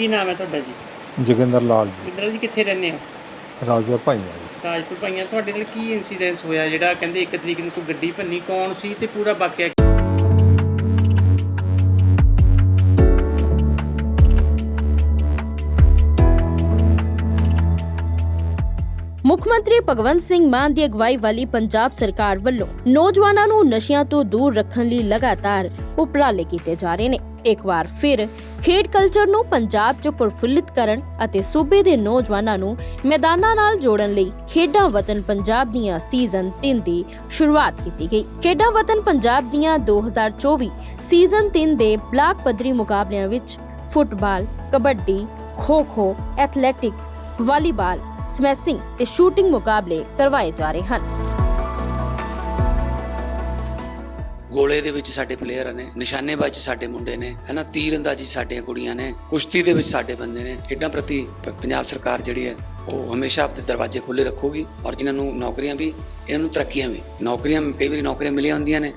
ਕੀ ਨਾਮ ਹੈ ਤੁਹਾਡਾ ਜੀ? ਜੋਗਿੰਦਰ ਲਾਲ ਜੀ। ਇੰਦਰਾ ਜੀ ਕਿੱਥੇ ਰਹਿੰਦੇ ਹੋ? ਰਾਜਪੁਰ ਭਾਈਆਂ ਜੀ। ਰਾਜਪੁਰ ਭਾਈਆਂ ਤੁਹਾਡੇ ਨਾਲ ਕੀ ਇਨਸੀਡੈਂਸ ਹੋਇਆ ਜਿਹੜਾ ਕਹਿੰਦੇ 1 ਤਰੀਕ ਨੂੰ ਕੋਈ ਗੱਡੀ ਭੰਨੀ ਕੌਣ ਸੀ ਤੇ ਪੂਰਾ ਵਾਕਿਆ ਮੁੱਖ ਮੰਤਰੀ ਭਗਵੰਤ ਸਿੰਘ ਮਾਨ ਦੀ ਅਗਵਾਈ ਵਾਲੀ ਪੰਜਾਬ ਸਰਕਾਰ ਵੱਲੋਂ ਨੌਜਵਾਨਾਂ ਨੂੰ ਨਸ਼ਿਆਂ ਤੋਂ ਦੂਰ ਰੱਖਣ ਲਈ ਲਗਾਤਾਰ ਉਪਰਾਲੇ ਕੀਤੇ ਜਾ ਰਹੇ ਨੇ। ਇੱਕ ਵਾਰ ਫਿਰ ਖੇਡ ਕਲਚਰ ਨੂੰ ਪੰਜਾਬ 'ਚ ਪ੍ਰਫੁੱਲਿਤ ਕਰਨ ਅਤੇ ਸੂਬੇ ਦੇ ਨੌਜਵਾਨਾਂ ਨੂੰ ਮੈਦਾਨਾਂ ਨਾਲ ਜੋੜਨ ਲਈ ਖੇਡਾਂ ਵਤਨ ਪੰਜਾਬ ਦੀਆਂ ਸੀਜ਼ਨ 3 ਦੀ ਸ਼ੁਰੂਆਤ ਕੀਤੀ ਗਈ। ਖੇਡਾਂ ਵਤਨ ਪੰਜਾਬ ਦੀਆਂ 2024 ਸੀਜ਼ਨ 3 ਦੇ ਬਲਾਕ ਪੱਧਰੀ ਮੁਕਾਬਲਿਆਂ ਵਿੱਚ football, kabaddi, kho kho athletics volleyball ਸਮੈਸਿੰਗ ਤੇ ਸ਼ੂਟਿੰਗ ਮੁਕਾਬਲੇ ਕਰਵਾਏ ਜਾ ਰਹੇ ਹਨ। ਗੋਲੇ ਦੇ ਵਿੱਚ ਸਾਡੇ ਪਲੇਅਰ ਨੇ, ਨਿਸ਼ਾਨੇਬਾਜ਼ੀ ਸਾਡੇ ਮੁੰਡੇ ਨੇ, ਹਨਾ ਤੀਰ ਅੰਦਾਜ਼ੀ ਸਾਡੀਆਂ ਕੁੜੀਆਂ ਨੇ, ਕੁਸ਼ਤੀ ਦੇ ਵਿੱਚ ਸਾਡੇ ਬੰਦੇ ਨੇ, ਖੇਡਾਂ ਪ੍ਰਤੀ ਪੰਜਾਬ ਸਰਕਾਰ ਜਿਹੜੀ ਹੈ, ਉਹ ਹਮੇਸ਼ਾ ਆਪਣੇ ਦਰਵਾਜ਼ੇ ਖੁੱਲੇ ਰੱਖੂਗੀ ਔਰ ਜਿਨ੍ਹਾਂ ਨੂੰ ਨੌਕਰੀਆਂ ਵੀ, ਇਹਨਾਂ ਨੂੰ ਤਰੱਕੀਆਂ ਵੀ, ਨੌਕਰੀਆਂ, ਕਈ ਵਾਰੀ ਨੌਕਰੀਆਂ ਮਿਲੀਆਂ ਹੁੰਦੀਆਂ ਨੇ,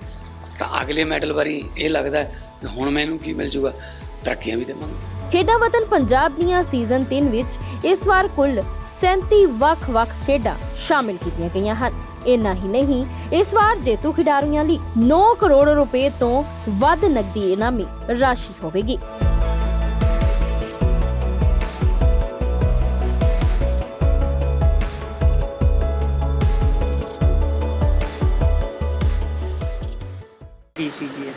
ਤਾਂ ਅਗਲੇ ਮੈਡਲ ਵਾਰੀ ਇਹ ਲੱਗਦਾ ਕਿ ਹੁਣ ਮੈਨੂੰ ਕੀ ਮਿਲ ਜੂਗਾ, ਤਰੱਕੀਆਂ ਵੀ ਦੇਵਾਂਗੇ। ਖੇਡਾਂ ਵਤਨ ਪੰਜਾਬ ਦੀਆਂ ਸੀਜ਼ਨ 3 ਵਿੱਚ ਇਸ ਵਾਰ ਕੁੱਲ 37 ਵੱਖ-ਵੱਖ ਖੇਡਾਂ ਸ਼ਾਮਿਲ ਕੀਤੀਆਂ ਗਈਆਂ ਹਨ। ਇੰਨਾ ਹੀ ਨਹੀਂ ਇਸ ਵਾਰ ਜੇਤੂ ਖਿਡਾਰੀਆਂ ਲਈ 9 ਕਰੋੜ ਰੁਪਏ ਤੋਂ ਵੱਧ ਨਕਦੀ ਇਨਾਮੀ ਰਾਸ਼ੀ ਹੋਵੇਗੀ ਕੀ ਸੀ ਜੀ ਇਹ?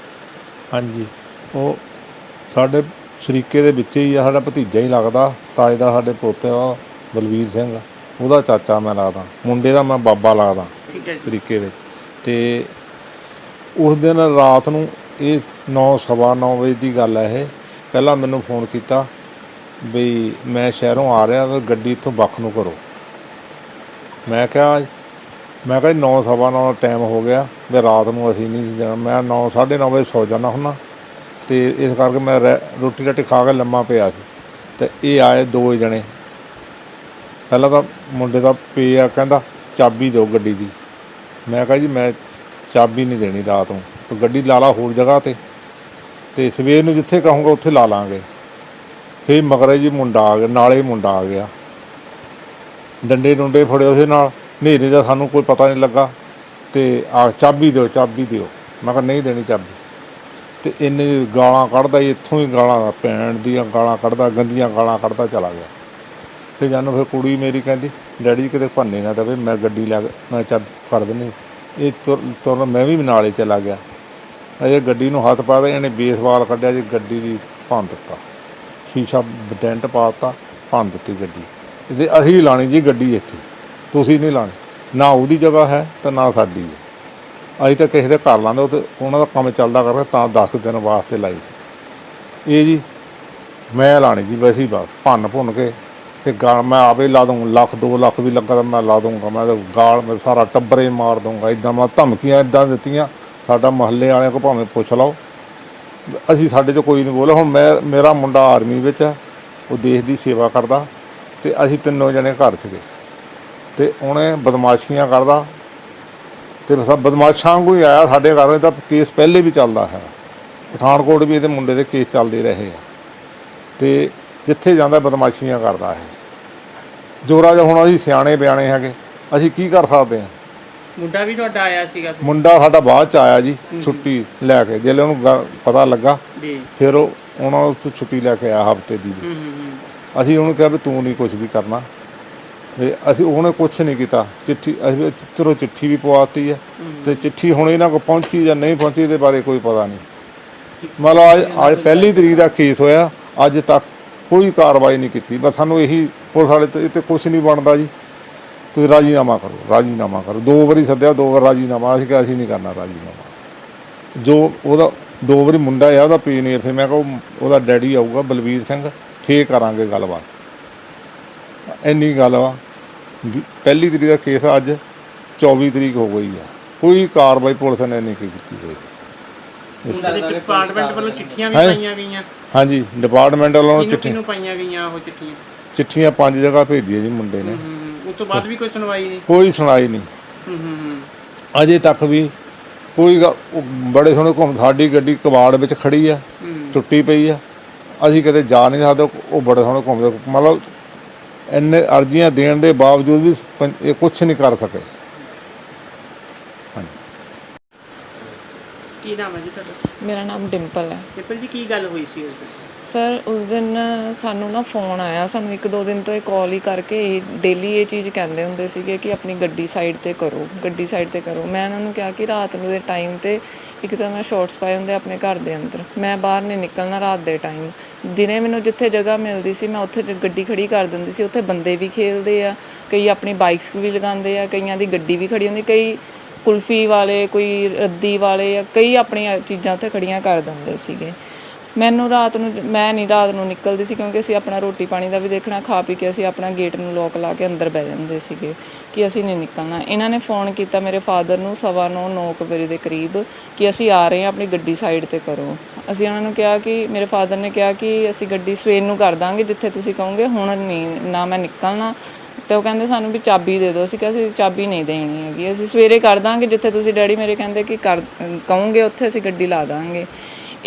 ਹਾਂਜੀ ਉਹ ਸਾਡੇ ਸ਼ਰੀਕੇ ਦੇ ਵਿੱਚ ਹੀ ਆ ਸਾਡਾ ਭਤੀਜਾ ਹੀ ਲੱਗਦਾ ਤਾਏ ਦਾ ਸਾਡੇ ਪੋਤੇ ਆ ਬਲਵੀਰ ਸਿੰਘ ਉਹਦਾ ਚਾਚਾ ਮੈਂ ਲੱਗਦਾ ਮੁੰਡੇ ਦਾ ਮੈਂ ਬਾਬਾ ਲੱਗਦਾ ਠੀਕ ਹੈ ਜੀ। ਤਰੀਕੇ ਵਿੱਚ ਤੇ ਉਸ ਦਿਨ ਰਾਤ ਨੂੰ ਇਹ 9:30 ਵਜੇ ਦੀ ਗੱਲ ਹੈ ਇਹ। ਪਹਿਲਾਂ ਮੈਨੂੰ ਫੋਨ ਕੀਤਾ ਵੀ ਮੈਂ ਸ਼ਹਿਰੋਂ ਆ ਰਿਹਾ ਤੇ ਗੱਡੀ ਇੱਥੋਂ ਬੱਖ ਨੂੰ ਕਰੋ। ਮੈਂ ਕਿਹਾ ਮੈਂ ਕਿਹਾ 9:30 ਟਾਈਮ ਹੋ ਗਿਆ ਵੀ ਰਾਤ ਨੂੰ ਅਸੀਂ ਨਹੀਂ ਜਾਣਾ। ਮੈਂ 9 9:30 ਵਜੇ ਸੌ ਜਾਣਾ ਹੁੰਨਾ ਤੇ ਇਸ ਕਰਕੇ ਮੈਂ ਰੋਟੀ ਰਾਟੀ ਖਾ ਕੇ ਲੰਮਾ ਪਿਆ ਸੀ। ਤੇ ਇਹ ਆਏ ਦੋ ਜਣੇ। ਪਹਿਲਾਂ ਤਾਂ ਮੁੰਡੇ ਦਾ ਪੇ ਆ ਕਹਿੰਦਾ ਚਾਬੀ ਦਿਓ ਗੱਡੀ ਦੀ। ਮੈਂ ਕਿਹਾ ਜੀ ਮੈਂ ਚਾਬੀ ਨਹੀਂ ਦੇਣੀ ਰਾਤ ਨੂੰ। ਤੇ ਗੱਡੀ ਲਾ ਲਾ ਹੋਰ ਜਗ੍ਹਾ ਤੇ। ਤੇ ਸਵੇਰ ਨੂੰ ਜਿੱਥੇ ਕਹੂੰਗਾ ਉੱਥੇ ਲਾ ਲਾਂਗੇ। ਫੇਰ ਮਗਰੇ ਜੀ ਮੁੰਡਾ ਆ ਗਿਆ ਨਾਲੇ ਮੁੰਡਾ ਆ ਗਿਆ। ਡੰਡੇ ਡੁੰਡੇ ਫੜੇ ਉਹਦੇ ਨਾਲ। ਹਨੇਰੇ ਦਾ ਸਾਨੂੰ ਕੋਈ ਪਤਾ ਨਹੀਂ ਲੱਗਾ। ਤੇ ਆ ਚਾਬੀ ਦਿਓ ਚਾਬੀ ਦਿਓ। ਮੈਂ ਕਿਹਾ ਨਹੀਂ ਦੇਣੀ ਚਾਬੀ। ਤੇ ਇਹਨੇ ਗਾਲਾਂ ਕੱਢਦਾ ਜੀ, ਇੱਥੋਂ ਹੀ ਗਾਲਾਂ ਪੈਣ ਦੀਆਂ ਗਾਲਾਂ ਕੱਢਦਾ ਗੰਦੀਆਂ ਗਾਲਾਂ ਕੱਢਦਾ ਚਲਾ ਗਿਆ। ਤੇ ਜਾਨੂੰ ਫਿਰ ਕੁੜੀ ਮੇਰੀ ਕਹਿੰਦੀ, ਡੈਡੀ ਜੀ ਕਿਤੇ ਭੰਨੇ ਨਾ ਦਵੇ, ਮੈਂ ਗੱਡੀ ਲੈ ਕੇ, ਮੈਂ ਚੱਲ ਫੜ ਦਿੰਦੀ ਇਹ ਤੁਰ, ਤੁਰਨ, ਮੈਂ ਵੀ ਨਾਲੇ ਚਲਾ ਗਿਆ। ਅਜੇ ਗੱਡੀ ਨੂੰ ਹੱਥ ਪਾ ਪਾਦਾ ਇਹਨੇ ਬੇਸਬਾਲ ਕੱਢਿਆ ਜੀ, ਗੱਡੀ ਦੀ ਭੰਨ ਦਿੱਤਾ। ਸ਼ੀਸ਼ਾ ਡੈਂਟ ਪਾਤਾ ਭੰਨ ਦਿੱਤੀ ਗੱਡੀ। ਇਹਦੇ ਅਸੀਂ ਲਾਣੀ ਜੀ ਗੱਡੀ ਇੱਥੇ। ਤੁਸੀਂ ਨਹੀਂ ਲਾਣੀ। ਨਾ ਉਹਦੀ ਜਗ੍ਹਾ ਹੈ ਤੇ ਨਾ ਸਾਡੀ ਹੈ। ਅਸੀਂ ਤਾਂ ਕਿਸੇ ਦੇ ਘਰ ਲਾਂਦੇ ਉਹ ਤੇ ਉਹਨਾਂ ਦਾ ਕੰਮ ਚੱਲਦਾ ਕਰ ਤਾਂ 10 ਦਿਨ ਵਾਸਤੇ ਲਾਈ ਸੀ। ਇਹ ਜੀ, ਮੈਂ ਲਾਣੀ ਜੀ ਵੈਸੇ ਹੀ ਬਸ ਭੰਨ ਭੁੰਨ ਕੇ ਤੇ ਗਾਲ ਮੈਂ ਆਪੇ ਲਾ ਦੂੰ ਲੱਖ 2 ਲੱਖ ਵੀ ਲੱਗਾ ਤਾਂ ਮੈਂ ਲਾ ਦੂੰਗਾ ਮੈਂ ਤਾਂ ਗਾਲ, ਮੈਂ ਸਾਰਾ ਟੱਬਰੇ ਮਾਰ ਦੂੰਗਾ ਇਦਾਂ ਮੈਂ ਧਮਕੀਆਂ ਇਦਾਂ ਦਿੱਤੀਆਂ, ਸਾਡਾ ਮਹੱਲੇ ਵਾਲਿਆਂ ਕੋ ਭਾਵੇਂ ਪੁੱਛ ਲਓ। ਅਸੀਂ ਸਾਡੇ 'ਚ ਕੋਈ ਨਹੀਂ ਬੋਲਿਆ। ਹੁਣ ਮੈਂ, ਮੇਰਾ ਮੁੰਡਾ ਆਰਮੀ ਵਿੱਚ ਹੈ, ਉਹ ਦੇਸ਼ ਦੀ ਸੇਵਾ ਕਰਦਾ ਤੇ ਅਸੀਂ ਤਿੰਨੋਂ ਜਣੇ ਘਰ ਸੀਗੇ। ਤੇ ਉਹਨੇ ਬਦਮਾਸ਼ੀਆਂ ਕਰਦਾ ਤੇ ਸਭ ਬਦਮਾਸ਼ਾਂ ਵਾਂਗੂ ਹੀ ਆਇਆ ਸਾਡੇ ਘਰ। ਤਾਂ ਕੇਸ ਪਹਿਲੇ ਵੀ ਚੱਲਦਾ ਹੈ। ਪਠਾਨਕੋਟ ਵੀ ਇਹਦੇ ਮੁੰਡੇ ਦੇ ਕੇਸ ਚੱਲਦੇ ਰਹੇ ਆ। ਤੇ ਜਿੱਥੇ ਜਾਂਦਾ ਬਦਮਾਸ਼ੀਆਂ ਕਰਦਾ ਹੈ ਜੋਰਾ ਜਿਹਾ ਹੁਣ ਅਸੀਂ ਸਿਆਣੇ ਬਿਆਣੇ ਹੈਗੇ। ਅਸੀਂ ਕੀ ਕਰ ਸਕਦੇ ਹਾਂ? ਮੁੰਡਾ ਵੀ ਤੁਹਾਡਾ ਆਇਆ ਸੀਗਾ ਮੁੰਡਾ ਸਾਡਾ ਬਾਅਦ ਚ ਆਇਆ ਜੀ ਛੁੱਟੀ ਲੈ ਕੇ। ਜਦੋਂ ਉਹਨੂੰ ਗ- ਪਤਾ ਲੱਗਾ ਜੀ। ਫਿਰ ਉਹ ਉਹਨਾਂ ਤੋਂ ਛੁੱਟੀ ਲੈ ਕੇ ਆਇਆ ਹਫ਼ਤੇ ਦੀ। ਹੂੰ ਹੂੰ ਹੂੰ। ਅਸੀਂ ਉਹਨੂੰ ਕਿਹਾ ਵੀ ਤੂੰ ਨਹੀਂ ਕੁਝ ਵੀ ਕਰਨਾ। ਵੀ ਅਸੀਂ ਉਹਨੇ ਕੁਝ ਨਹੀਂ ਕੀਤਾ। ਚਿੱਠੀ ਅਸੀਂ ਚਿੱਤਰੋ ਚਿੱਠੀ ਵੀ ਪਵਾਤੀ ਹੈ ਤੇ ਚਿੱਠੀ ਹੁਣ ਇਹਨਾਂ ਕੋਲ ਪਹੁੰਚੀ ਜਾਂ ਨਹੀਂ ਪਹੁੰਚੀ ਇਹਦੇ ਬਾਰੇ ਕੋਈ ਪਤਾ ਨਹੀਂ ਮਤਲਬ ਅੱਜ ਅੱਜ ਪਹਿਲੀ ਤਰੀਕ ਦਾ ਕੇਸ ਹੋਇਆ। ਅੱਜ ਤੱਕ ਕੋਈ ਕਾਰਵਾਈ ਨਹੀਂ ਕੀਤੀ। ਬਸ ਸਾਨੂੰ ਇਹੀ ਪੁਲਿਸ ਵਾਲੇ ਤੇ ਇੱਥੇ ਕੁਝ ਨਹੀਂ ਬਣਦਾ ਜੀ। ਤੁਸੀਂ ਰਾਜੀਨਾਮਾ ਕਰੋ ਰਾਜੀਨਾਮਾ ਕਰੋ। ਦੋ ਵਾਰੀ ਸੱਦਿਆ ਦੋ ਵਾਰ ਰਾਜੀਨਾਮਾ। ਅਸੀਂ ਕਿਹਾ ਅਸੀਂ ਨਹੀਂ ਕਰਨਾ ਰਾਜੀਨਾਮਾ। ਜੋ ਉਹਦਾ ਦੋ ਵਾਰੀ ਮੁੰਡਾ ਆ ਉਹਦਾ ਪੀ ਨਹੀਂ ਫਿਰ ਮੈਂ ਕਿਹਾ ਉਹ- ਉਹਦਾ ਡੈਡੀ ਆਊਗਾ ਬਲਵੀਰ ਸਿੰਘ। ਫੇਰ ਕਰਾਂਗੇ ਗੱਲਬਾਤ। ਇੰਨੀ ਗੱਲ ਵਾ। ਪਹਿਲੀ ਤਰੀਕ ਦਾ ਕੇਸ ਅੱਜ 24 ਤਰੀਕ ਹੋ ਗਈ ਆ। ਕੋਈ ਕਾਰਵਾਈ ਪੁਲਿਸ ਨੇ ਨਹੀਂ ਕੀਤੀ ਹੋਈ। ਡਿਪਾਰਟਮੈਂਟ ਵੱਲੋਂ ਚਿੱਠੀਆਂ ਵੀ? ਪਾਈਆਂ ਗਈਆਂ। ਹਾਂਜੀ ਡਿਪਾਰਟਮੈਂਟ ਵੱਲੋਂ ਕਿਹਨੂੰ ਚਿੱਠੀ ਕਿਹਨੂੰ ਪਾਈਆਂ ਗਈਆਂ ਉਹ ਚਿੱਠੀਆਂ? ਚਿੱਠੀਆਂ ਪੰਜ ਜਗ੍ਹਾ ਭੇਜੀਆਂ ਜੀ ਮੁੰਡੇ ਨੇ। ਉਸ ਤੋਂ ਬਾਅਦ ਵੀ ਕੋਈ ਸੁਣਵਾਈ ਨਹੀਂ? ਕੋਈ ਸੁਣਾਈ ਨਹੀਂ। ਹੂੰ ਹੂੰ ਹੂੰ। ਅਜੇ ਤੱਕ ਵੀ ਕੋਈ ਗ- ਉਹ ਬੜੇ ਸੋਹਣੇ ਘੁੰਮ ਸਾਡੀ ਗੱਡੀ ਕਬਾੜ ਵਿੱਚ ਖੜੀ ਆ ਟੁੱਟੀ ਪਈ ਆ। ਅਸੀਂ ਕਿਤੇ ਜਾ ਨਹੀਂ ਸਕਦੇ ਉਹ ਬੜੇ ਸੋਹਣੇ ਘੁੰਮਦੇ ਮਤਲਬ ਇੰਨੇ ਅਰਜ਼ੀਆਂ ਦੇਣ ਦੇ ਬਾਵਜੂਦ ਵੀ ਪੰ- ਇਹ ਕੁਝ ਨਹੀਂ ਕਰ ਸਕੇ। ਕੀ ਨਾਮ ਹੈ ਜੀ ਤੁਹਾਡਾ? ਮੇਰਾ ਨਾਮ ਡਿੰਪਲ ਹੈ। ਟਿੱਪਲ ਜੀ ਕੀ ਗੱਲ ਹੋਈ ਸੀ ਉਸ ਦਿਨ? ਸਰ, ਉਸ ਦਿਨ ਸਾਨੂੰ ਨਾ ਫੋਨ ਆਇਆ, ਸਾਨੂੰ ਇੱਕ ਦੋ ਦਿਨ ਤੋਂ ਇਹ ਕਾਲ ਹੀ ਕਰਕੇ ਡੇਲੀ ਇਹ ਚੀਜ਼ ਕਹਿੰਦੇ ਹੁੰਦੇ ਸੀਗੇ ਕਿ ਆਪਣੀ ਗੱਡੀ ਸਾਈਡ ਤੇ ਕਰੋ, ਗੱਡੀ ਸਾਈਡ ਤੇ ਕਰੋ। ਮੈਂ ਇਹਨਾਂ ਨੂੰ ਕਿਹਾ ਕਿ ਰਾਤ ਨੂੰ ਦੇ ਟਾਈਮ ਤੇ ਇੱਕ ਤਾਂ ਮੈਂ ਸ਼ਾਰਟਸ ਪਾਏ ਹੁੰਦੇ ਆਪਣੇ ਘਰ ਦੇ ਅੰਦਰ। ਮੈਂ ਬਾਹਰ ਨਹੀਂ ਨਿਕਲਣਾ ਰਾਤ ਦੇ ਟਾਈਮ ਦਿਨੇ ਮੈਨੂੰ ਜਿੱਥੇ ਜਗ੍ਹਾ ਮਿਲਦੀ ਸੀ, ਮੈਂ ਉੱਥੇ ਗੱਡੀ ਖੜੀ ਕਰ ਦਿੰਦੀ ਸੀ। ਉੱਥੇ ਬੰਦੇ ਵੀ ਖੇਲਦੇ ਆ, ਕਈ ਆਪਣੀ ਬਾਈਕਸ ਵੀ ਲਗਾਉਂਦੇ ਆ, ਕਈਆਂ ਦੀ ਗੱਡੀ ਵੀ ਖੜੀ ਹੁੰਦੀ, ਕਈ ਕੁਲਫੀ ਵਾਲੇ, ਕੋਈ ਰੱਦੀ ਵਾਲੇ ਜਾਂ ਕਈ ਆਪਣੀਆਂ ਚੀਜ਼ਾਂ ਉੱਥੇ ਖੜੀਆਂ ਕਰ ਦਿੰਦੇ ਸੀਗੇ। ਮੈਨੂੰ ਰਾਤ ਨੂੰ ਮੈਂ ਨਹੀਂ ਰਾਤ ਨੂੰ ਨਿਕਲਦੀ ਸੀ ਕਿਉਂਕਿ ਅਸੀਂ ਆਪਣਾ ਰੋਟੀ ਪਾਣੀ ਦਾ ਵੀ ਦੇਖਣਾ, ਖਾ ਪੀ ਕੇ ਅਸੀਂ ਆਪਣਾ ਗੇਟ ਨੂੰ ਲੋਕ ਲਾ ਕੇ ਅੰਦਰ ਬਹਿ ਜਾਂਦੇ ਸੀਗੇ ਕਿ ਅਸੀਂ ਨਹੀਂ ਨਿਕਲਣਾ। ਇਹਨਾਂ ਨੇ ਫੋਨ ਕੀਤਾ ਮੇਰੇ ਫਾਦਰ ਨੂੰ ਸਵਾ ਨੌ ਨੌ ਕੁ ਵਜੇ ਦੇ ਕਰੀਬ ਕਿ ਅਸੀਂ ਆ ਰਹੇ ਹਾਂ ਆਪਣੀ ਗੱਡੀ ਸਾਈਡ ਤੇ ਕਰੋ ਅਸੀਂ ਉਹਨਾਂ ਨੂੰ ਕਿਹਾ ਕਿ, ਮੇਰੇ ਫਾਦਰ ਨੇ ਕਿਹਾ ਕਿ ਅਸੀਂ ਗੱਡੀ ਸਵੇਰ ਨੂੰ ਕਰ ਦਾਂਗੇ ਜਿੱਥੇ ਤੁਸੀਂ ਕਹੋਗੇ, ਹੁਣ ਨਹੀਂ, ਨਾ ਮੈਂ ਨਿਕਲਣਾ। ਤੇ ਉਹ ਕਹਿੰਦੇ ਸਾਨੂੰ ਵੀ ਚਾਬੀ ਦੇ ਦਿਓ। ਅਸੀਂ ਕਿਹਾ ਅਸੀਂ ਚਾਬੀ ਨਹੀਂ ਦੇਣੀ ਹੈਗੀ। ਅਸੀਂ ਸਵੇਰੇ ਕਰ ਦਾਂਗੇ ਜਿੱਥੇ ਤੁਸੀਂ ਡੈਡੀ ਮੇਰੇ ਕਹਿੰਦੇ ਕਿ ਕਰ ਕਹੋਗੇ, ਉੱਥੇ ਅਸੀਂ ਗੱਡੀ ਲਾ ਦਾਂਗੇ।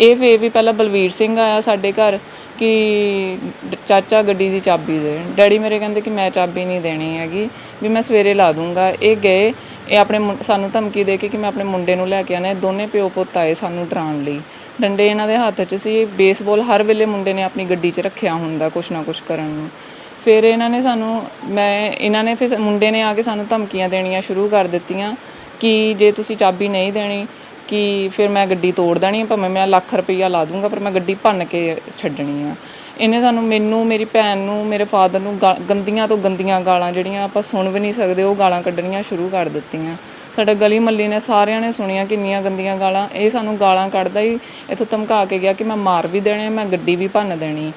ਇਹ ਫੇ ਵੀ ਪਹਿਲਾਂ ਬਲਵੀਰ ਸਿੰਘ ਆਇਆ ਸਾਡੇ ਘਰ ਕਿ ਚਾਚਾ ਗੱਡੀ ਦੀ ਚਾਬੀ ਦੇ। ਡੈਡੀ ਮੇਰੇ ਕਹਿੰਦੇ ਕਿ ਮੈਂ ਚਾਬੀ ਨਹੀਂ ਦੇਣੀ ਹੈਗੀ, ਵੀ ਮੈਂ ਸਵੇਰੇ ਲਾ ਦੂੰਗਾ। ਇਹ ਗਏ, ਇਹ ਆਪਣੇ ਮੁੰ- ਸਾਨੂੰ ਧਮਕੀ ਦੇ ਕੇ ਕਿ ਮੈਂ ਆਪਣੇ ਮੁੰਡੇ ਨੂੰ ਲੈ ਕੇ ਆਣਾ ਦੋਨੇ ਪਿਓ ਪੁੱਤ ਆਏ ਸਾਨੂੰ ਡਰਾਉਣ ਲਈ। ਡੰਡੇ ਇਹਨਾਂ ਦੇ ਹੱਥ 'ਚ ਸੀ। ਬੇਸਬਾਲ ਹਰ ਵੇਲੇ ਮੁੰਡੇ ਨੇ ਆਪਣੀ ਗੱਡੀ 'ਚ ਰੱਖਿਆ ਹੁੰਦਾ ਕੁਛ ਨਾ ਕੁਛ ਕਰਨ ਨੂੰ। ਫਿਰ ਇਹਨਾਂ ਨੇ ਸਾਨੂੰ ਮੈਂ ਇਹਨਾਂ ਨੇ ਫਿਰ ਮੁੰਡੇ ਨੇ ਆ ਕੇ ਸਾਨੂੰ ਧਮਕੀਆਂ ਦੇਣੀਆਂ ਸ਼ੁਰੂ ਕਰ ਦਿੱਤੀਆਂ ਕਿ ਜੇ ਤੁਸੀਂ ਚਾਬੀ ਨਹੀਂ ਦੇਣੀ ਕਿ ਫਿਰ ਮੈਂ ਗੱਡੀ ਤੋੜ ਦੇਣੀ ਆ, ਭਾਵੇਂ ਮੈਂ ਲੱਖ ਰੁਪਈਆ ਲਾ ਦੂੰਗਾ ਪਰ ਮੈਂ ਗੱਡੀ ਭੰਨ ਕੇ ਛੱਡਣੀ ਆ। ਇਹਨੇ ਸਾਨੂੰ ਮੈਨੂੰ ਮੇਰੀ ਭੈਣ ਨੂੰ ਮੇਰੇ ਫਾਦਰ ਨੂੰ ਗਾ- ਗੰਦੀਆਂ ਤੋਂ ਗੰਦੀਆਂ ਗਾਲਾਂ ਜਿਹੜੀਆਂ ਆਪਾਂ ਸੁਣ ਵੀ ਨਹੀਂ ਸਕਦੇ ਉਹ ਗਾਲਾਂ ਕੱਢਣੀਆਂ ਸ਼ੁਰੂ ਕਰ ਦਿੱਤੀਆਂ। ਸਾਡਾ ਗਲੀ ਮੱਲੀ ਨੇ ਸਾਰਿਆਂ ਨੇ ਸੁਣੀਆਂ ਕਿੰਨੀਆਂ ਗੰਦੀਆਂ ਗਾਲਾਂ। ਇਹ ਸਾਨੂੰ ਗਾਲਾਂ ਕੱਢਦਾ ਹੀ ਇੱਥੋਂ ਧਮਕਾ ਕੇ ਗਿਆ ਕਿ ਮੈਂ ਮਾਰ ਵੀ ਦੇਣੇ ਮੈਂ ਗੱਡੀ ਵੀ ਭੰਨ ਦੇਣੀ।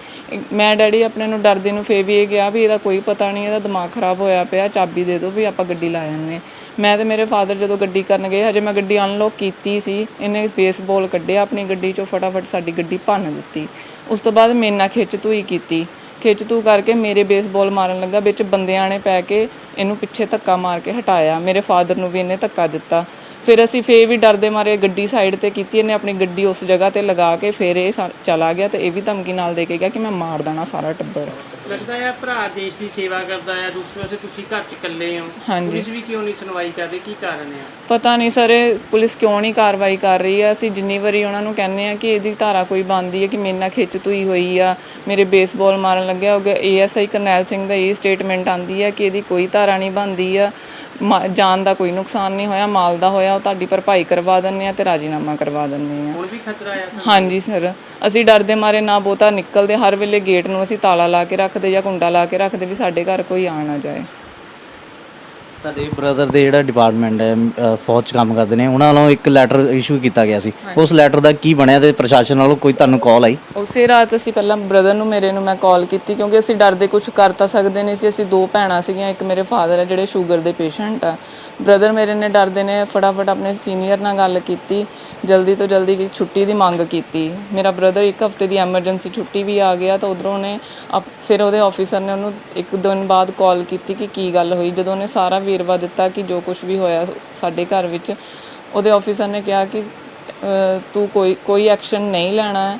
ਮੈਂ ਡੈਡੀ ਆਪਣੇ ਨੂੰ ਡਰਦੇ ਨੂੰ ਫੇ ਵੀ ਇਹ ਗਿਆ ਵੀ ਇਹਦਾ ਕੋਈ ਪਤਾ ਨਹੀਂ ਇਹਦਾ ਦਿਮਾਗ ਖਰਾਬ ਹੋਇਆ ਪਿਆ ਚਾਬੀ ਦੇ ਦਿਓ ਵੀ ਆਪਾਂ ਗੱਡੀ ਲਾ ਜਾਂਦੇ ਮੈਂ ਤੇ ਮੇਰੇ ਫਾਦਰ ਜਦੋਂ ਗੱਡੀ ਕਰਨ ਗਏ, ਹਜੇ ਮੈਂ ਗੱਡੀ ਅਨਲੌਕ ਕੀਤੀ ਸੀ। ਇਹਨੇ ਬੇਸਬਾਲ ਕੱਢਿਆ, ਆਪਣੀ ਗੱਡੀ ਚੋਂ ਫਟਾਫਟ ਸਾਡੀ ਗੱਡੀ ਭੰਨ ਦਿੱਤੀ। ਉਸ ਤੋਂ ਬਾਅਦ ਮੇਰੇ ਨਾਲ ਖਿੱਚ ਧੂਈ ਕੀਤੀ। ਖਿੱਚ ਧੂ ਕਰਕੇ ਮੇਰੇ ਬੇਸਬਾਲ ਮਾਰਨ ਲੱਗਾ, ਵਿੱਚ ਬੰਦਿਆਂ ਨੇ ਪੈ ਕੇ ਇਹਨੂੰ ਪਿੱਛੇ ਧੱਕਾ ਮਾਰ ਕੇ ਹਟਾਇਆ। ਮੇਰੇ ਫਾਦਰ ਨੂੰ ਵੀ ਇਹਨੇ ਧੱਕਾ ਦਿੱਤਾ। ਫਿਰ ਅਸੀਂ ਫੇਰ ਵੀ ਡਰਦੇ ਮਾਰੇ ਗੱਡੀ ਸਾਈਡ ਤੇ ਕੀਤੀ ਇਹਨੇ ਆਪਣੀ ਗੱਡੀ ਉਸ ਜਗ੍ਹਾ ਤੇ ਲਗਾ ਕੇ ਫਿਰ ਇਹ ਸਾ- ਚਲਾ ਗਿਆ ਤੇ ਇਹ ਵੀ ਧਮਕੀ ਨਾਲ ਦੇ ਕੇ ਗਿਆ ਕਿ ਮੈਂ ਮਾਰ ਦੇਣਾ ਸਾਰਾ ਟੱਬਰ। ਲੱਗਦਾ ਹੈ ਭਰਾ ਦੇਸ਼ ਦੀ ਸੇਵਾ ਕਰਦਾ ਹੈ ਦੂਸਰੇ ਪਾਸੇ ਤੁਸੀਂ ਘਰ 'ਚ ਇਕੱਲੇ ਹੋ। ਹਾਂਜੀ। ਪੁਲਿਸ ਵੀ ਕਿਉਂ ਨਹੀਂ ਸੁਣਵਾਈ ਕਰਦੀ ਕੀ ਕਾਰਨ ਹੈ? ਪਤਾ ਨਹੀਂ ਸਰ ਇਹ ਪੁਲਿਸ ਕਿਉਂ ਨਹੀਂ ਕਾਰਵਾਈ ਕਰ ਰਹੀ ਆ ਅਸੀਂ ਜਿੰਨੀ ਵਾਰੀ ਉਹਨਾਂ ਨੂੰ ਕਹਿੰਨੇ ਆ ਕਿ ਇਹਦੀ ਧਾਰਾ ਕੋਈ ਬੰਦੀ ਹੈ ਕਿ ਮੇਰੇ ਨਾਲ ਖਿੱਚ ਧੂਈ ਹੋਈ ਆ ਮੇਰੇ ਬੇਸਬਾਲ ਮਾਰਨ ਲੱਗਿਆ ਹੋਗਾ ਏਐਸਆਈ ਕਰਨੈਲ ਸਿੰਘ ਦਾ ਇਹ ਸਟੇਟਮੈਂਟ ਆਂਦੀ ਹੈ ਕਿ ਇਹਦੀ ਕੋਈ ਧਾਰਾ ਨਹੀਂ ਬੰਦੀ ਆ। ਜਾਨ ਦਾ ਕੋਈ ਨੁਕਸਾਨ ਨਹੀਂ ਹੋਇਆ ਮਾਲ ਦਾ ਹੋਇਆ ਉਹ ਤੁਹਾਡੀ ਭਰਪਾਈ ਕਰਵਾ ਦਿੰਨੇ ਆ ਤੇ ਰਾਜੀਨਾਮਾ ਕਰਵਾ ਦਿੰਨੇ ਆ ਹੁਣ ਵੀ ਖਤਰਾ ਆ ਤੁਹਾਨੂੰ? ਹਾਂਜੀ ਸਰ ਅਸੀਂ ਡਰਦੇ ਮਾਰੇ ਨਾ ਬਹੁਤਾ ਨਿਕਲਦੇ ਹਰ ਵੇਲੇ ਗੇਟ ਨੂੰ ਅਸੀਂ ਤਾਲਾ ਲਾ ਕੇ ਰੱਖਦੇ ਜਾਂ ਕੁੰਡਾ ਲਾ ਕੇ ਰੱਖਦੇ ਵੀ ਸਾਡੇ ਘਰ ਕੋਈ ਆ ਨਾ ਜਾਏ ਤੁਹਾਡੇ ਬ੍ਰਦਰ ਦੇ ਜਿਹੜਾ ਡਿਪਾਰਟਮੈਂਟ ਹੈ ਅ, ਫੌਜ 'ਚ ਕੰਮ ਕਰਦੇ ਨੇ ਉਹਨਾਂ ਵੱਲੋਂ ਇੱਕ ਲੈਟਰ ਇਸ਼ੂ ਕੀਤਾ ਗਿਆ ਸੀ। ਉਸ ਲੈਟਰ ਦਾ ਕੀ ਬਣਿਆ ਤੇ ਪ੍ਰਸ਼ਾਸਨ ਵੱਲੋਂ ਕੋਈ ਤੁਹਾਨੂੰ ਕਾਲ ਆਈ? ਉਸੇ ਰਾਤ ਅਸੀਂ ਪਹਿਲਾਂ ਬ੍ਰਦਰ ਨੂੰ ਮੇਰੇ ਨੂੰ ਮੈਂ ਕਾਲ ਕੀਤੀ ਕਿਉਂਕਿ ਅਸੀਂ ਡਰਦੇ ਕੁਝ ਕਰ ਤਾਂ ਸਕਦੇ ਨਹੀਂ ਸੀ। ਅਸੀਂ ਦੋ ਭੈਣਾਂ ਸੀਗੀਆਂ ਇੱਕ ਮੇਰੇ ਫਾਦਰ ਹੈ ਜਿਹੜੇ ਸ਼ੂਗਰ ਦੇ ਪੇਸ਼ੈਂਟ ਆ। ਬ੍ਰਦਰ ਮੇਰੇ ਨੇ ਡਰਦੇ ਨੇ ਫਟਾਫਟ ਆਪਣੇ ਸੀਨੀਅਰ ਨਾਲ ਗੱਲ ਕੀਤੀ ਜਲਦੀ ਤੋਂ ਜਲਦੀ ਕੀ ਛੁੱਟੀ ਦੀ ਮੰਗ ਕੀਤੀ। ਮੇਰਾ ਬ੍ਰਦਰ ਇੱਕ ਹਫ਼ਤੇ ਦੀ ਐਮਰਜੈਂਸੀ ਛੁੱਟੀ ਵੀ ਆ ਗਿਆ ਤਾਂ ਉਧਰੋਂ ਨੇ ਫਿਰ ਉਹਦੇ ਆਫੀਸਰ ਨੇ ਉਹਨੂੰ ਇੱਕ ਦਿਨ ਬਾਅਦ ਕਾਲ ਕੀਤੀ ਕਿ ਕੀ ਗੱਲ ਹੋਈ। ਜਦੋਂ ਉਹਨੇ ਸਾਰਾ ਵੇਰਵਾ ਦਿੱਤਾ ਕਿ ਜੋ ਕੁਝ ਵੀ ਹੋਇਆ ਸਾਡੇ ਘਰ ਵਿੱਚ ਉਹਦੇ ਆਫੀਸਰ ਨੇ ਕਿਹਾ ਕਿ ਤੂੰ ਕੋਈ ਕੋਈ ਐਕਸ਼ਨ ਨਹੀਂ ਲੈਣਾ ਹੈ।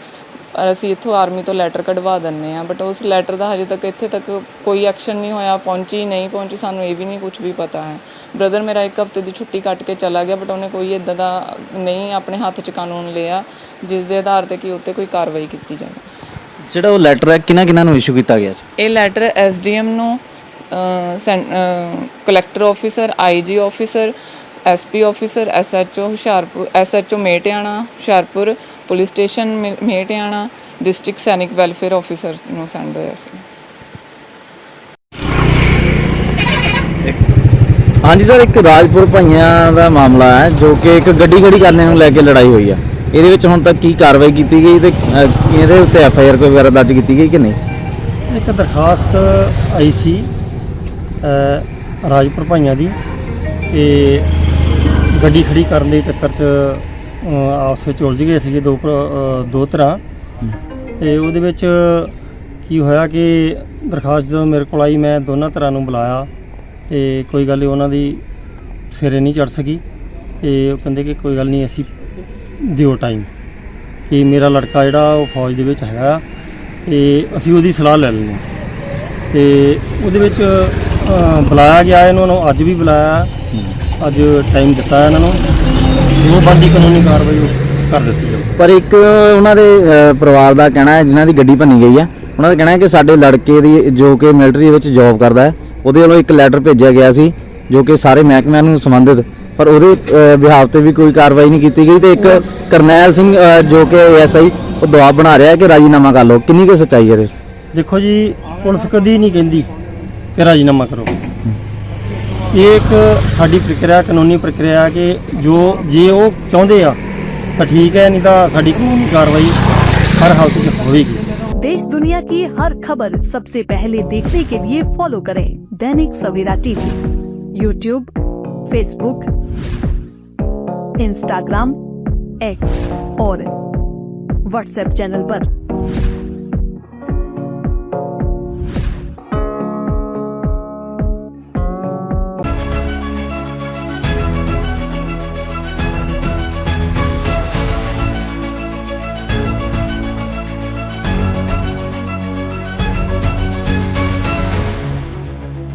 ਔਰ ਅਸੀਂ ਇੱਥੋਂ ਆਰਮੀ ਤੋਂ ਲੈਟਰ ਕਢਵਾ ਦਿੰਨੇ ਆ ਬਟ ਉਸ ਲੈਟਰ ਦਾ ਹਜੇ ਤੱਕ ਇੱਥੇ ਤੱਕ ਕੋਈ ਐਕਸ਼ਨ ਨਹੀਂ ਹੋਇਆ ਪਹੁੰਚੀ ਨਹੀਂ ਪਹੁੰਚੀ ਸਾਨੂੰ ਇਹ ਵੀ ਨਹੀਂ ਕੁਝ ਵੀ ਪਤਾ ਹੈ। ਬ੍ਰਦਰ ਮੇਰਾ ਇੱਕ ਹਫ਼ਤੇ ਦੀ ਛੁੱਟੀ ਕੱਟ ਕੇ ਚਲਾ ਗਿਆ ਬਟ ਉਹਨੇ ਕੋਈ ਇਦਾਂ ਦਾ ਨਹੀਂ ਆਪਣੇ ਹੱਥ 'ਚ ਕਾਨੂੰਨ ਲਿਆ ਜਿਸ ਦੇ ਆਧਾਰ ਤੇ ਕਿ ਉੱਤੇ ਕੋਈ ਕਾਰਵਾਈ ਕੀਤੀ ਜਾਵੇ। ਜਿਹੜਾ ਉਹ ਲੈਟਰ ਹੈ ਕਿਹਨਾਂ ਕਿਹਨਾਂ ਨੂੰ ਇਸ਼ੂ ਕੀਤਾ ਗਿਆ ਸੀ? ਇਹ ਲੈਟਰ ਐਸਡੀਐਮ ਨੂੰ collector officer IG officer SP officer SHO Hoshiarpur SHO Metiana Hoshiarpur police station Metiana district ਸੈਨਿਕ ਵੈਲਫੇਅਰ ਆਫੀਸਰ ਨੂੰ ਸੈਂਡ ਹੋਇਆ ਸੀ। ਹਾਂਜੀ ਸਰ ਇੱਕ ਰਾਜਪੁਰ ਭਾਈਆਂ ਦਾ ਮਾਮਲਾ ਹੈ ਜੋ ਕਿ ਇੱਕ ਗੱਡੀ ਖੜੀ ਕਰਨੇ ਨੂੰ ਲੈ ਕੇ ਲੜਾਈ ਹੋਈ ਆ। ਇਹਦੇ ਵਿੱਚ ਹੁਣ ਤੱਕ ਕੀ ਕਾਰਵਾਈ ਕੀਤੀ ਗਈ ਤੇ ਇਹਦੇ ਉੱਤੇ ਐਫ ਆਈ ਆਰ ਕੋਈ ਵਗੈਰਾ ਦਰਜ ਕੀਤੀ ਗਈ ਕਿ ਨਹੀਂ? ਇੱਕ ਦਰਖਾਸਤ ਆਈ ਸੀ ਰਾਜਪੁਰ ਭਾਈਆਂ ਦੀ ਤੇ ਗੱਡੀ ਖੜੀ ਕਰਨ ਦੇ ਚੱਕਰ 'ਚ ਆਪਸ ਵਿੱਚ ਉਲਝ ਗਏ ਸੀਗੇ ਦੋ ਦੋ ਤਰ੍ਹਾਂ ਤੇ ਉਹਦੇ ਵਿੱਚ ਕੀ ਹੋਇਆ ਕਿ ਦਰਖਾਸਤ ਜਦੋਂ ਮੇਰੇ ਕੋਲ ਆਈ ਮੈਂ ਦੋਨਾਂ ਤਰ੍ਹਾਂ ਨੂੰ ਬੁਲਾਇਆ ਤੇ ਕੋਈ ਗੱਲ ਉਹਨਾਂ ਦੀ ਸਿਰੇ ਨਹੀਂ ਚੜ ਸਕੀ ਤੇ ਉਹ ਕਹਿੰਦੇ ਕਿ ਕੋਈ ਗੱਲ ਨਹੀਂ ਅਸੀਂ ਦਿਓ ਟਾਈਮ ਕਿ ਮੇਰਾ ਲੜਕਾ ਜਿਹੜਾ ਉਹ ਫੌਜ ਦੇ ਵਿੱਚ ਹੈਗਾ ਤੇ ਅਸੀਂ ਉਹਦੀ ਸਲਾਹ ਲੈ ਲੈਣੀ ਤੇ ਉਹਦੇ ਵਿੱਚ ਅ, ਬੁਲਾਇਆ ਗਿਆ ਇਹਨਾਂ ਨੂੰ ਅੱਜ ਵੀ ਬੁਲਾਇਆ। ਅੱਜ ਟਾਈਮ ਦਿੱਤਾ ਇਹਨਾਂ ਨੂੰ। ਜੋ ਬਣਦੀ ਕਾਨੂੰਨੀ ਕਾਰਵਾਈ ਉਹ ਕਰ ਦਿੱਤੀ ਜਾਊ। ਪਰ ਇੱਕ ਉਹਨਾਂ ਦੇ ਅਹ, ਪਰਿਵਾਰ ਦਾ ਕਹਿਣਾ ਹੈ ਜਿਨ੍ਹਾਂ ਦੀ ਗੱਡੀ ਭੰਨੀ ਗਈ ਹੈ ਉਹਨਾਂ ਦਾ ਕਹਿਣਾ ਹੈ ਕਿ ਸਾਡੇ ਲੜਕੇ ਦੀ ਜੋ ਕਿ ਮਿਲਟਰੀ ਵਿੱਚ ਜੌਬ ਕਰਦਾ ਹੈ ਉਹਦੇ ਵੱਲੋਂ ਇੱਕ ਲੈਟਰ ਭੇਜਿਆ ਗਿਆ ਸੀ ਜੋ ਕਿ ਸਾਰੇ ਮਹਿਕਮਿਆਂ ਨੂੰ ਸੰਬੰਧਿਤ। ਪਰ ਉਹਦੇ ਵਿਭਾਗ ਤੇ ਵੀ ਕੋਈ ਕਾਰਵਾਈ ਨਹੀਂ ਕੀਤੀ ਗਈ ਤੇ ਇੱਕ ਕਰਨੈਲ ਸਿੰਘ ਅਹ, ਜੋ ਕਿ ਐਸਆਈ ਉਹ ਦਬਾਅ ਬਣਾ ਰਿਹਾ ਹੈ ਕਿ ਰਾਜੀਨਾਮਾ ਕਰ ਲਓ। ਕਿੰਨੀ ਕੁ ਸੱਚਾਈ ਹੈ ਇਹਦੇ ਦੇਖੋ ਜੀ ਪੁਲਿਸ ਕਦੀ ਨਹੀਂ ਕਹਿੰਦੀ ਕਿ ਰਾਜੀਨਾਮਾ ਕਰੋ ਇਹ ਇੱਕ ਸਾਡੀ ਪ੍ਰਕਿਰਿਆ ਕਾਨੂੰਨੀ ਪ੍ਰਕਿਰਿਆ ਹੈ ਕਿ ਜੋ ਜੇ ਉਹ ਚਾਹੁੰਦੇ ਆ ਤਾਂ ਠੀਕ ਹੈ ਨਹੀਂ ਤਾਂ ਸਾਡੀ ਕਾਨੂੰਨੀ ਕਾਰਵਾਈ ਹਰ ਹਾਲਤ ਵਿੱਚ ਹੋਵੇਗੀ देश दुनिया की हर खबर सबसे पहले देखने के लिए फॉलो करें Dainik Savera TV YouTube Facebook Instagram X और व्हाट्सएप चैनल पर।